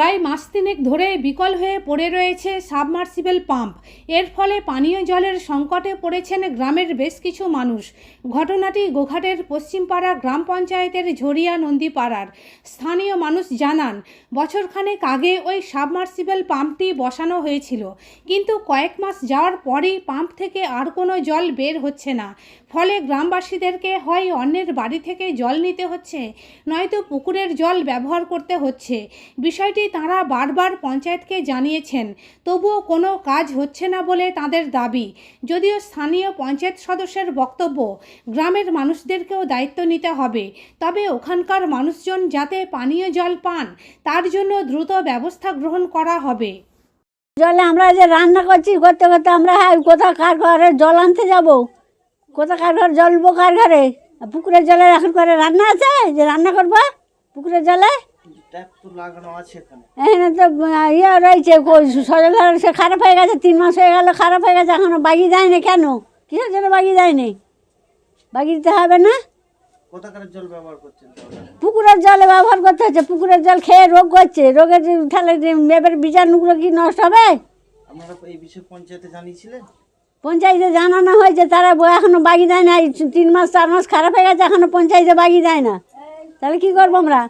প্রায় মাস তিনেক ধরে বিকল হয়ে পড়ে রয়েছে সাবমার্সিবল পাম্প। এর ফলে পানীয় জলের সংকটে পড়েছেন গ্রামের বেশ কিছু মানুষ। ঘটনাটি গোঘাটের পশ্চিমপাড়া গ্রাম পঞ্চায়েতের ঝরিয়া নন্দীপাড়ার। স্থানীয় মানুষ জানান, বছরখানেক আগে ওই সাবমার্সিবল পাম্পটি বসানো হয়েছিল। কিন্তু কয়েক মাস যাওয়ার পরেই পাম্প থেকে আর কোনো জল বের হচ্ছে না। ফলে গ্রামবাসীদেরকে হয় অন্যের বাড়ি থেকে জল নিতে হচ্ছে, নয়তো পুকুরের জল ব্যবহার করতে হচ্ছে। বিষয়টি তাঁরা বারবার পঞ্চায়েতকে জানিয়েছেন, তবুও কোনো কাজ হচ্ছে না বলে তাদের দাবি। যদিও স্থানীয় পঞ্চায়েত সদস্যের বক্তব্য, গ্রামের মানুষদেরকেও দায়িত্ব নিতে হবে, তবে ওখানকার মানুষজন যাতে পানীয় জল পান, তার জন্য দ্রুত ব্যবস্থা গ্রহণ করা হবে। জলে আমরা যে রান্না করছি, করতে করতে আমরা হ্যাঁ কোথা কার ঘরে জল আনতে যাব? কোথা কার ঘর জল কার ঘরে? পুকুরের জলে এখন করে রান্না আছে? যে রান্না করব, পুকুরের জলে? এখানে। তো ইয়ে রয়েছে সজল সে খারাপ হয়ে গেছে তিন মাস হয়ে গেল খারাপ হয়ে গেছে এখনও বাগি দেয়নি কেন? কিসের জন্য বাগি দেয়নি? বাগি দিতে হবে না? পুকুরের জলে ব্যবহার করতে হচ্ছে পুকুরের জল খেয়ে রোগ করছে রোগের তাহলে এবার বীজাণুগুলো কি নষ্ট হবে? পঞ্চায়েতে জানানো হয়েছে তারা এখনও বাগি দেয় না তিন মাস চার মাস খারাপ হয়ে গেছে এখনও পঞ্চায়েতে বাগি দেয় না। তাহলে কি করব আমরা?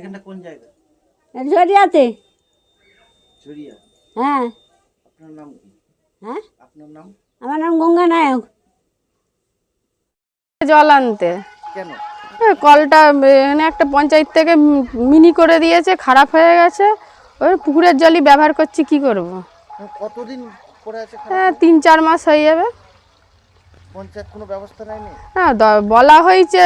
এখানটা কোন জায়গা? জরিয়াতে ঝরিয়া হ্যাঁ। আপনার নাম কি? হ্যাঁ? আপনার নাম? আমার নাম গঙ্গা নায়ক। জল আনতে। কেন? কলটা এখানে একটা পঞ্চায়েত থেকে মিনি করে দিয়েছে খারাপ হয়ে গেছে। ওই পুকুরের জলই ব্যবহার করছি কি করব? কতদিন পরে আছে হ্যাঁ তিন চার মাস হয়ে যাবে। পঞ্চায়েত কোনো ব্যবস্থা নেয়নি? হ্যাঁ বলা হয়েছে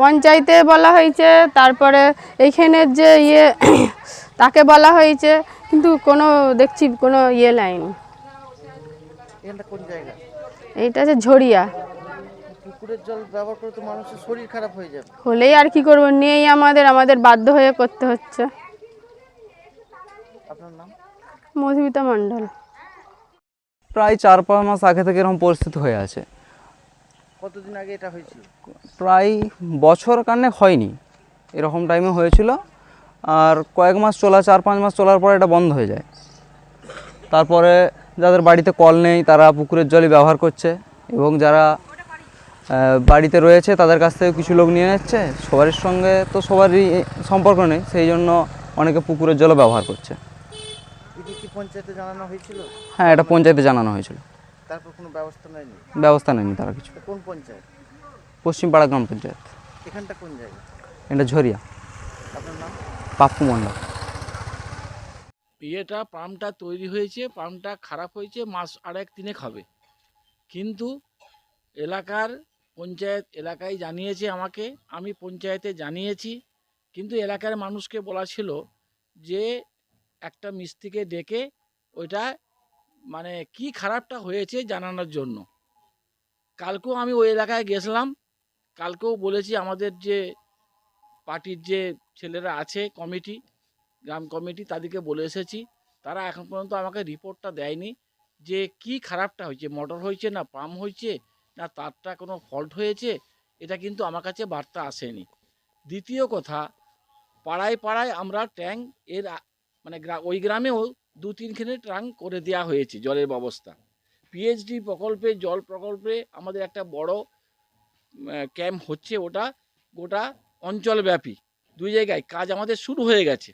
পঞ্চায়েতে বলা হয়েছে তারপরে এইখানের যে ইয়ে তাকে বলা হয়েছে কিন্তু কোনো দেখছি কোনো ইয়ে লাইনি এখানটা কোন জায়গা? এইটা হচ্ছে ঝরিয়া। পুকুরের জল ব্যবহার করে তো মানুষের শরীর খারাপ হয়ে যাবে। হলেই আর কি করব নেই আমাদের আমাদের বাধ্য হয়ে করতে হচ্ছে। আপনার নাম? মধুমিতা মণ্ডল। প্রায় চার পাঁচ মাস আগে থেকে এরকম পরিস্থিতি হয়ে আছে। কতদিন আগে এটা হয়েছিল? প্রায় বছর কান্নেক হয়নি। এরকম টাইমে হয়েছিল। আর কয়েক মাস চলা চার পাঁচ মাস চলার পরে এটা বন্ধ হয়ে যায়। তারপরে যাদের বাড়িতে কল নেই তারা পুকুরের জলই ব্যবহার করছে এবং যারা বাড়িতে রয়েছে তাদের কাছ থেকে কিছু লোক নিয়ে নিচ্ছে সবার সঙ্গে তো সবারই সম্পর্ক নেই সেই জন্য অনেকে পুকুরের জলও ব্যবহার করছে। কি পঞ্চায়েতে জানানো হয়েছিল? হ্যাঁ এটা পঞ্চায়েতে জানানো হয়েছিল। তারপর কোনো ব্যবস্থা নেয়নি? ব্যবস্থা নেয়নি তারা কিছু। কোন পঞ্চায়েত? পশ্চিমপাড়া গ্রাম পঞ্চায়েত এখানটা কোন জায়গা? এটা ঝরিয়া। আপনার নাম? পাপ্পু মণ্ডল। ইয়েটা পাম্পটা তৈরি হয়েছে পাম্পটা খারাপ হয়েছে মাস আড়াই তিনেক হবে। কিন্তু এলাকার পঞ্চায়েত এলাকায় জানিয়েছে আমাকে আমি পঞ্চায়েতে জানিয়েছি কিন্তু এলাকার মানুষকে বলা ছিল যে একটা মিস্ত্রিকে ডেকে ওইটা মানে কি খারাপটা হয়েছে জানানোর জন্য। কালকেও আমি ওই এলাকায় গেছিলাম। কালকেও বলেছি আমাদের যে পার্টির যে ছেলেরা আছে কমিটি, গ্রাম কমিটি, তাদেরকে বলে এসেছি। তারা এখন পর্যন্ত আমাকে রিপোর্টটা দেয়নি যে কি খারাপটা হয়েছে মোটর হয়েছে না পাম্প হয়েছে না তারটা কোনো ফল্ট হয়েছে, এটা কিন্তু আমার কাছে বার্তা আসেনি। দ্বিতীয় কথা, পাড়ায় পাড়ায় আমরা ট্যাঙ্ক এর মানে ওই গ্রামেও দু তিনখানে ট্যাঙ্ক করে দেওয়া হয়েছে জলের ব্যবস্থা। পিএইচডি প্রকল্পে, জল প্রকল্পে আমাদের একটা বড় ক্যাম্প হচ্ছে ওটা, গোটা অঞ্চলব্যাপী। দুই জায়গায় কাজ আমাদের শুরু হয়ে গেছে।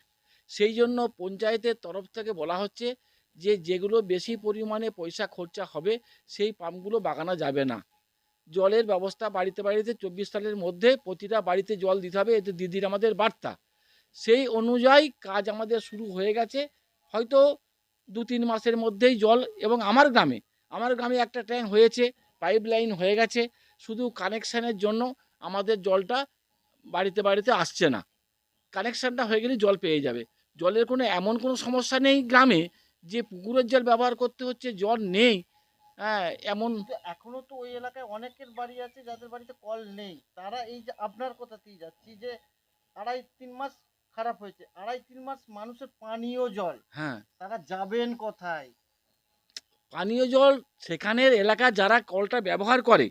সেই জন্য পঞ্চায়েতের তরফ থেকে বলা হচ্ছে যে, যেগুলো বেশি পরিমাণে পয়সা খরচা হবে, সেই পাম্পগুলো বাগানো যাবে না। জলের ব্যবস্থা বাড়িতে বাড়িতে চব্বিশ সালের মধ্যে প্রতিটা বাড়িতে জল দিতে হবে, এতে দিদির আমাদের বার্তা। সেই অনুযায়ী কাজ আমাদের শুরু হয়ে গেছে। হয়তো দু তিন মাসের মধ্যেই জল এবং আমার গ্রামে আমার গ্রামে একটা ট্যাঙ্ক হয়েছে পাইপ লাইন হয়ে গেছে, শুধু কানেকশানের জন্য আমাদের জলটা বাড়িতে বাড়িতে আসছে না। কানেকশানটা হয়ে গেলে জল পেয়ে যাবে। জলের কোনো এমন কোনো সমস্যা নেই গ্রামে যে পুকুরের জল ব্যবহার করতে হচ্ছে, জল নেই হ্যাঁ এমন এখনও তো ওই এলাকায় অনেকের বাড়ি আছে যাদের বাড়িতে কল নেই। তারা এই যে আপনার কথাতেই যাচ্ছি যে আড়াই তিন মাস খারাপ হয়েছে। আড়াই তিন মাস মানুষের পানীয় জল। হ্যাঁ। তারা যাবেন কোথায়? পানীয় জল সেখানের এলাকা যারা কলটা ব্যবহার করে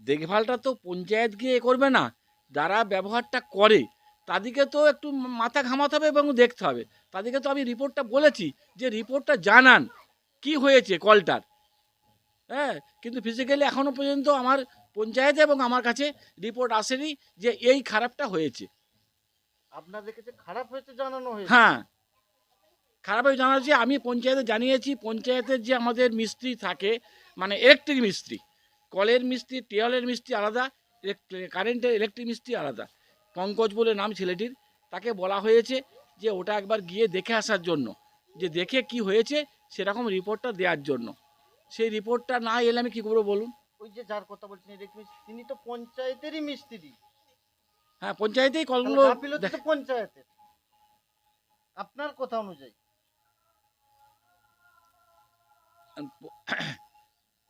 দেখভালটা তো পঞ্চায়েত গিয়ে এ করবে না যারা ব্যবহারটা করে তাদেরকে তো একটু মাথা ঘামাতে হবে এবং দেখতে হবে। তাদেরকে তো আমি রিপোর্টটা বলেছি যে রিপোর্টটা জানান কি হয়েছে কলটার। হ্যাঁ কিন্তু ফিজিক্যালি এখনও পর্যন্ত আমার পঞ্চায়েতে এবং আমার কাছে রিপোর্ট আসেনি যে এই খারাপটা হয়েছে। খারাপ হয়েছে জানানো হয়েছে। হ্যাঁ। জানা যাচ্ছে আমি পঞ্চায়েতে জানিয়েছি পঞ্চায়েতের যে আমাদের মিস্ত্রি থাকে মানে ইলেকট্রিক মিস্ত্রি কলের মিস্ত্রি টিওলের মিস্ত্রি আলাদা কারেন্টের ইলেকট্রিক মিস্ত্রি আলাদা। পঙ্কজ বলে নাম ছেলেটির তাকে বলা হয়েছে যে ওটা একবার গিয়ে দেখে আসার জন্য যে দেখে কি হয়েছে সেরকম রিপোর্টটা দেওয়ার জন্য। সেই রিপোর্টটা না এলে আমি কী করব বলুন? ওই যে যার কথা বলছেন তিনি তো পঞ্চায়েতেরই মিস্ত্রি। হ্যাঁ পঞ্চায়েতেই কলগুলো পঞ্চায়েতের। আপনার কথা অনুযায়ী।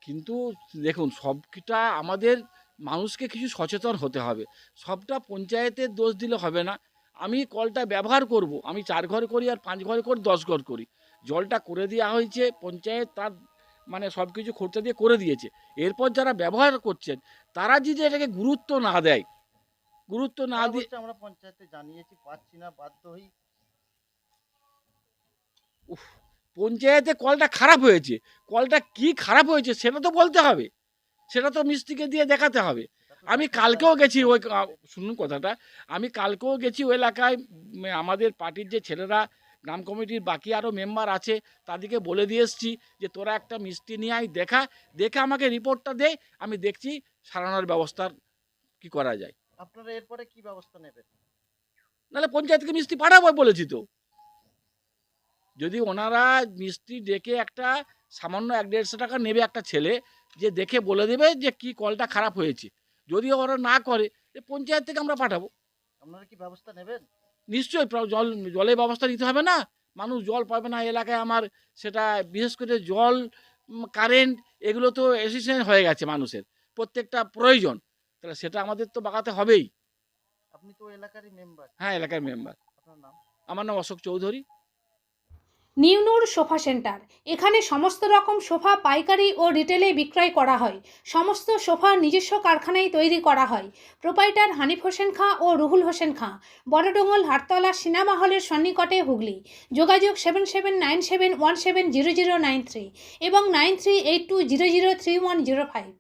কিন্তু দেখুন সবটা আমাদের মানুষকে কিছু সচেতন হতে হবে। সবটা পঞ্চায়েতের দোষ দিলে হবে না। আমি কলটা ব্যবহার করব। আমি চার ঘর করি আর পাঁচ ঘর করি দশ ঘর করি। জলটা করে দেওয়া হয়েছে পঞ্চায়েত তার মানে সব কিছু খরচা দিয়ে করে দিয়েছে। এরপর যারা ব্যবহার করছেন তারা যদি এটাকে গুরুত্ব না দেয় গুরুত্ব না দিয়ে আমরা পঞ্চায়েতে জানিয়েছি পাচ্ছি না বাধ্য হই। পঞ্চায়েতে কলটা খারাপ হয়েছে। কলটা কি খারাপ হয়েছে সেটা তো বলতে হবে। সেটা তো মিস্ত্রিকে দিয়ে দেখাতে হবে। আমি কালকেও গেছি ওই শুনুন কথাটা। আমি কালকেও গেছি ওই এলাকায় আমাদের পার্টির যে ছেলেরা গ্রাম কমিটির বাকি আরও মেম্বার আছে তাদেরকে বলে দিয়ে এসছি যে তোরা একটা মিষ্টি নিয়ে আয় দেখা দেখে আমাকে রিপোর্টটা দে আমি দেখছি সারানোর ব্যবস্থার কি করা যায়। আপনারা এরপরে কি ব্যবস্থা নেবেন? নাহলে পঞ্চায়েতকে মিস্ত্রি পাঠাবো বলেছি তো। যদি ওনারা মিস্ত্রি ডেকে একটা সামান্য এক দেড়শো টাকা নেবে একটা ছেলে যে দেখে বলে দেবে যে কি কলটা খারাপ হয়েছে। যদি ওরা না করে পঞ্চায়েত থেকে আমরা পাঠাবো। আপনারা কি ব্যবস্থা নেবেন? নিশ্চয়ই জল জলের ব্যবস্থা নিতে হবে না? মানুষ জল পাবে না এলাকায় আমার সেটা বিশেষ করে জল কারেন্ট এগুলো তো এসিসেন্ট হয়ে গেছে মানুষের। প্রত্যেকটা প্রয়োজন। তাহলে সেটা আমাদের তো বাগাতে হবেই। আপনি তো ওই এলাকারই মেম্বার হ্যাঁ এলাকার মেম্বার আপনার নাম? আমার নাম অশোক চৌধুরী। নিউনুর সোফা সেন্টার। এখানে সমস্ত রকম সোফা পাইকারি ও রিটেলে বিক্রয় করা হয়। সমস্ত সোফা নিজস্ব কারখানায় তৈরি করা হয়। প্রোপাইটার হানিফ হোসেন খাঁ ও রুহুল হোসেন খাঁ। বড়ডোঙ্গল হাটতলা সিনেমা হলের সন্নিকটে হুগলি। যোগাযোগ seven seven nine seven one seven zero zero nine three এবং nine three eight two zero zero three one zero five.